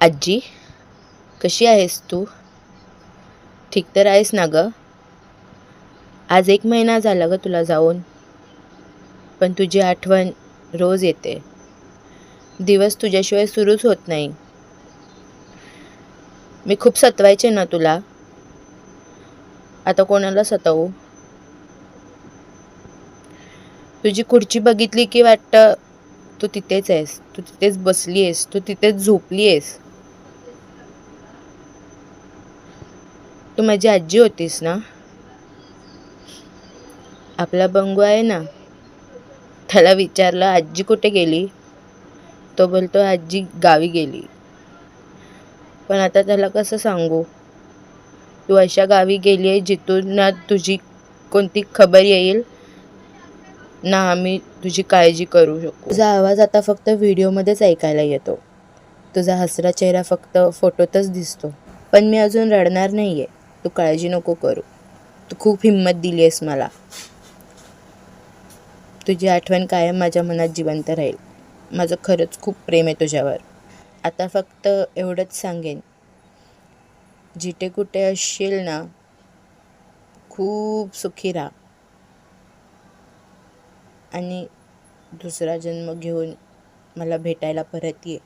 आजी कशी आहेस तू? ठीक तर आहेस ना गं? आज एक महिना झाला गं तुला जाऊन. पण तुझी आठवण रोज येते. दिवस तुझ्याशिवाय सुरूच होत नाही. मी खूप सतवायचे ना तुला. आता कोणाला सतावू? तुझी खुर्ची बघितली की वाटतं तू तिथेच आहेस. तू तिथेच बसली आहेस. तू तिथेच झोपली आहेस. तू माझी आजी होतीस ना? आपला बंगू आहे ना? त्याला विचारलं आजी कुठे गेली? तो बोलतो आजी गावी गेली. पण आता त्याला कसं सांगू? तू अशा गावी गेली आहे जिथून ना तुझी कोणती खबर येईल ना आम्ही तुझी काळजी करू शकू. तुझा आवाज आता फक्त व्हिडिओमध्येच ऐकायला येतो. तुझा हसरा चेहरा फक्त फोटोतच दिसतो. पण मी अजून रडणार नाही आहे तू काळजी नको करू. तू खूप हिंमत दिली आहेस मला. तुझी आठवण कायम माझ्या मनात जिवंत राहील. माझं खरंच खूप प्रेम आहे तुझ्यावर. आता फक्त एवढंच सांगेन. जिथे कुठे असशील ना खूप सुखी राहा. आणि दुसरा जन्म घेऊन मला भेटायला परत ये.